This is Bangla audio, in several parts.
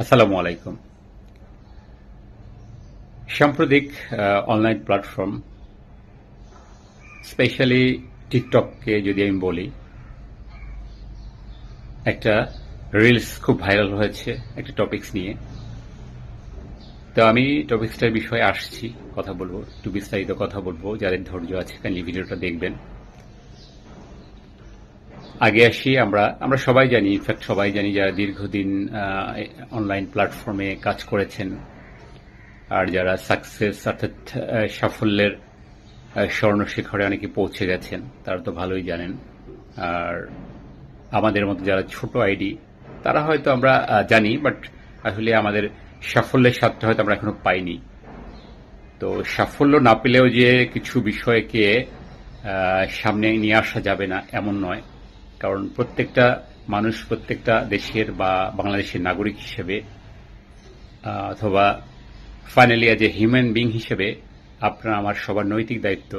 আসসালামু আলাইকুম। সাম্প্রতিক অনলাইন প্ল্যাটফর্ম, স্পেশালি টিকটককে যদি আমি বলি, একটা রিলস খুব ভাইরাল হয়েছে, একটা টপিকস নিয়ে। তো আমি টপিক্সটার বিষয়ে আসছি, কথা বলব, একটু বিস্তারিত কথা বলব। যাদের ধৈর্য আছে কাইন্ডলি ভিডিওটা দেখবেন। আগে আসি আমরা আমরা সবাই জানি ইনফ্যাক্ট সবাই জানি যারা দীর্ঘদিন অনলাইন প্ল্যাটফর্মে কাজ করেছেন আর যারা সাকসেস অর্থাৎ সাফল্যের আহ, স্বর্ণশিখরে অনেকে পৌঁছে গেছেন তারা তো ভালোই জানেন। আর আমাদের মতো যারা ছোট আইডি তারা হয়তো আমরা জানি বাট আসলে আমাদের সাফল্যের স্বাদটা হয়তো আমরা এখনও পাইনি। তো সাফল্য না পেলেও যে কিছু বিষয়কে সামনে নিয়ে আসা যাবে না এমন নয়। কারণ প্রত্যেকটা মানুষ, প্রত্যেকটা দেশের বা বাংলাদেশের নাগরিক হিসেবে অথবা finally as a human being হিসেবে আপনার আমার সবার নৈতিক দায়িত্ব।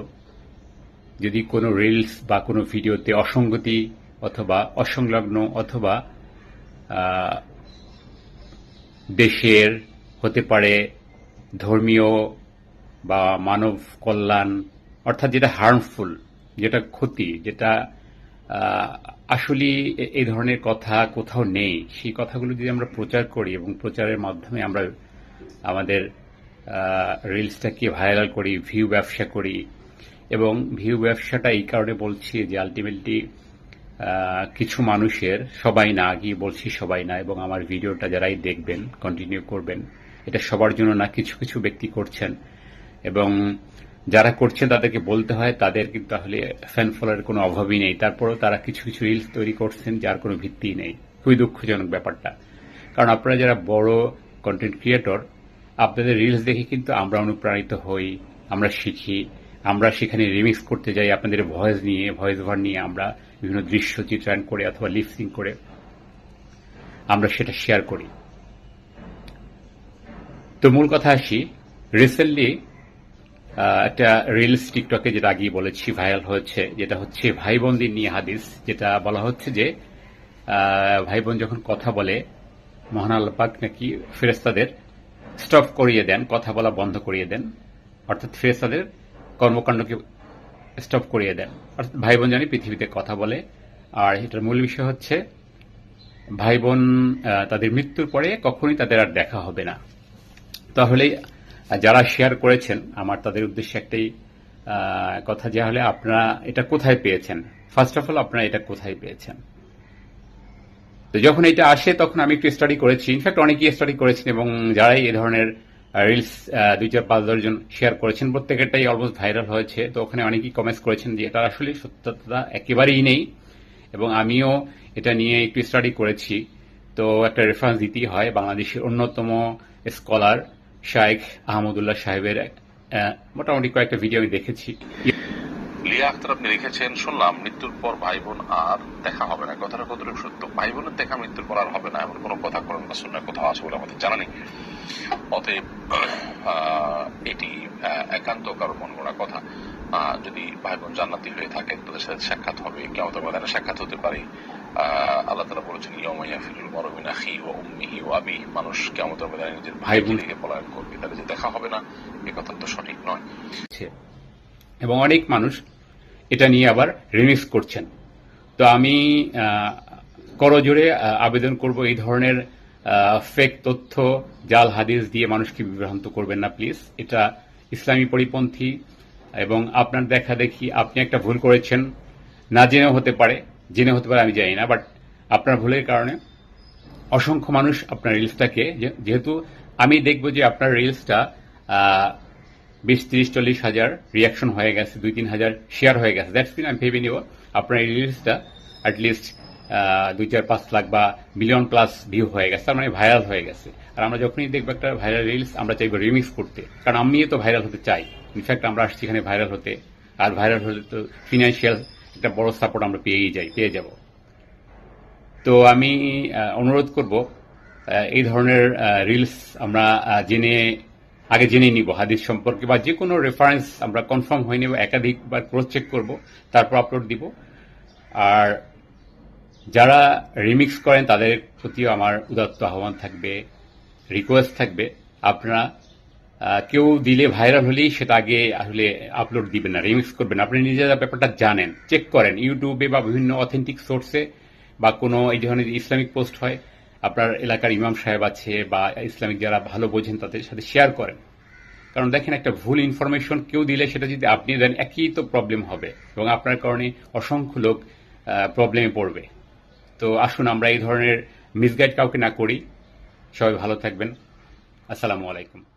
যদি কোনো রিলস বা কোনো ভিডিওতে অসঙ্গতি অথবা অসংলগ্ন অথবা দেশের হতে পারে ধর্মীয় বা মানব কল্যাণ, অর্থাৎ যেটা হার্মফুল যেটা ক্ষতি, যেটা আসলে এই ধরনের কথা কোথাও নেই। সেই কথাগুলো যদি আমরা প্রচার করি এবং প্রচারের মাধ্যমে আমরা আমাদের রিলসটাকে ভাইরাল করি ভিউ ব্যবসা করি এবং ভিউ ব্যবসাটা এই কারণে বলছি যে আলটিমেটলি কিছু মানুষের, সবাই না গিয়ে বলছি সবাই না এবং আমার ভিডিওটা যারাই দেখবেন কন্টিনিউ করবেন, এটা সবার জন্য না, কিছু কিছু ব্যক্তি করছেন এবং যারা করছেন তাদেরকে বলতে হয়, তাদের কিন্তু তাহলে ফ্যান ফলোয়ারের কোনো অভাবই নেই। তারপরেও তারা কিছু কিছু রিলস তৈরি করছেন, যার কোনো ভিত্তি নেই। খুবই দুঃখজনক ব্যাপারটা। কারণ আপনারা যারা বড় কন্টেন্ট ক্রিয়েটর আপনাদের রিলস দেখে কিন্তু আমরা অনুপ্রাণিত হই, আমরা শিখি, আমরা সেখানে রিমিক্স করতে যাই, আপনাদের ভয়েস নিয়ে ভয়েস ওভার নিয়ে আমরা বিভিন্ন দৃশ্য চিত্রায়ন করে অথবা লিপসিং করে আমরা সেটা শেয়ার করি। তো মূল কথা আসি রিসেন্টলি একটা রিলস টিকটকে যেটা আগেই বলেছি ভাইরাল হয়েছে, যেটা হচ্ছে ভাই বোনদের নিয়ে হাদিস, যেটা বলা হচ্ছে যে ভাই বোন যখন কথা বলে, মহান আল্লাহ পাক নাকি ফেরেস্তাদের স্টপ করিয়ে দেন, কথা বলা বন্ধ করিয়ে দেন, অর্থাৎ ফেরেস্তাদের কর্মকাণ্ডকে স্টপ করিয়ে দেন। অর্থাৎ ভাই বোন জানি পৃথিবীতে কথা বলে, আর এটার মূল বিষয় হচ্ছে ভাই বোন তাদের মৃত্যুর পরে কখনোই তাদের আর দেখা হবে না। তাহলে যারা শেয়ার করেছেন, আমার তাদের উদ্দেশ্যে একটাই কথা যে হলে আপনারা এটা কোথায় পেয়েছেন? ফার্স্ট অফ অল আপনারা এটা কোথায় পেয়েছেন? তো যখন এটা আসে, তখন আমি একটু স্টাডি করেছি। ইনফ্যাক্ট অনেকেই স্টাডি করেছেন এবং যারাই এ ধরনের রিলস দুই চার, পাঁচ দশজন শেয়ার করেছেন প্রত্যেকেরটাই অলমোস্ট ভাইরাল হয়েছে। তো ওখানে অনেকেই কমেন্টস করেছেন যে এটা আসলে সত্যতা একেবারেই নেই এবং আমিও এটা নিয়ে একটু স্টাডি করেছি। তো একটা রেফারেন্স দিতেই হয়, বাংলাদেশের অন্যতম স্কলার শাইখ আহমদুল্লাহ সাহেবের মোটামুটি কয়েকটা ভিডিও আমি দেখেছি। লিয়া আক্তার আপনি লিখেছেন, শুনলাম মৃত্যুর পর ভাই বোন আর দেখা হবে না। কথাটা কতটুকু সত্য? ভাই বোনের দেখা মৃত্যুর পর আর হবে না, এমন কোনো কথা করেন বা শুনে কোথাও আছে বলে আমাদের জানা নেই। অতএব এটি একান্ত কারও মন গড়া কথা। যদি ভাই বোন জান্নাতি হয়ে থাকেন, তাদের সাথে সাক্ষাৎ হবে কেমন ময়দানে সাক্ষাৎ হতে পারে। আল্লাহ তালা বলেছেন ইয়মাইয়া ফিরুল মরমিন আখি ও উম্মিহি ও আবি মানুষ কেমন ময়দানে নিজের ভাই ভাই বোন- বোন থেকে পলায়ন করবে। তাদের যে দেখা হবে না এ কথা তো সঠিক নয়। এবং অনেক মানুষ এটা নিয়ে আবার রিমিক্স করছেন। তো আমি করজোরে আবেদন করব এই ধরনের ফেক তথ্য জাল হাদিস দিয়ে মানুষকে বিভ্রান্ত করবেন না প্লিজ এটা ইসলামী পরিপন্থী এবং আপনার দেখা দেখি আপনি একটা ভুল করেছেন না জেনেও হতে পারে। জেনে হতে পারে, আমি জানি না বাট আপনার ভুলের কারণে অসংখ্য মানুষ আপনার রিলসটাকে যেহেতু আমি দেখব যে আপনার রিলসটা বিশ, তিরিশ, চল্লিশ হাজার রিয়াকশন হয়ে গেছে, দুই, তিন হাজার শেয়ার হয়ে গেছে। দ্যাটস মিন আমি ভেবে নিব আপনার এই রিলসটা অ্যাটলিস্ট দুই, চার, পাঁচ লাখ বা মিলিয়ন প্লাস ভিউ হয়ে গেছে, তার মানে ভাইরাল হয়ে গেছে। আর আমরা যখনই দেখব একটা ভাইরাল রিলস আমরা চাইব রিমিক্স করতে, কারণ আমিও তো ভাইরাল হতে চাই। ইনফ্যাক্ট আমরা আসছি এখানে ভাইরাল হতে, আর ভাইরাল হলে তো ফিনান্সিয়াল একটা বড় সাপোর্ট আমরা পেয়েই যাই, পেয়ে যাব। তো আমি অনুরোধ করব এই ধরনের রিলস আমরা জেনে, আগে জেনে নিব, হাদিস সম্পর্কে বা যে কোনো রেফারেন্স আমরা কনফার্ম হয়ে নেব, একাধিকবার ক্রস চেক করব, তারপর আপলোড দিব। আর যারা রিমিক্স করেন, তাদের প্রতিও আমার উদাত্ত আহ্বান থাকবে রিকোয়েস্ট থাকবে। আপনারা কেউ দিলে ভাইরাল হলেই সেটা আগে আসলে আপলোড দিবেন না রিমিক্স করবেন। আপনি নিজেরা ব্যাপারটা জানেন চেক করেন। ইউটিউবে বা বিভিন্ন অথেন্টিক সোর্সে বা কোনো এই ধরনের ইসলামিক পোস্ট হয়, আপনার এলাকার ইমাম সাহেব আছে বা ইসলামিক যারা ভালো বোঝেন তাদের সাথে শেয়ার করেন। কারণ দেখেন, একটা ভুল ইনফরমেশন কেউ দিলে সেটা যদি আপনি দেন, একই তো প্রবলেম হবে এবং আপনার কারণে অসংখ্য লোক প্রবলেমে পড়বে। তো আসুন, আমরা এই ধরনের মিসগাইড কাউকে না করি। সবাই ভালো থাকবেন। আসসালামু আলাইকুম।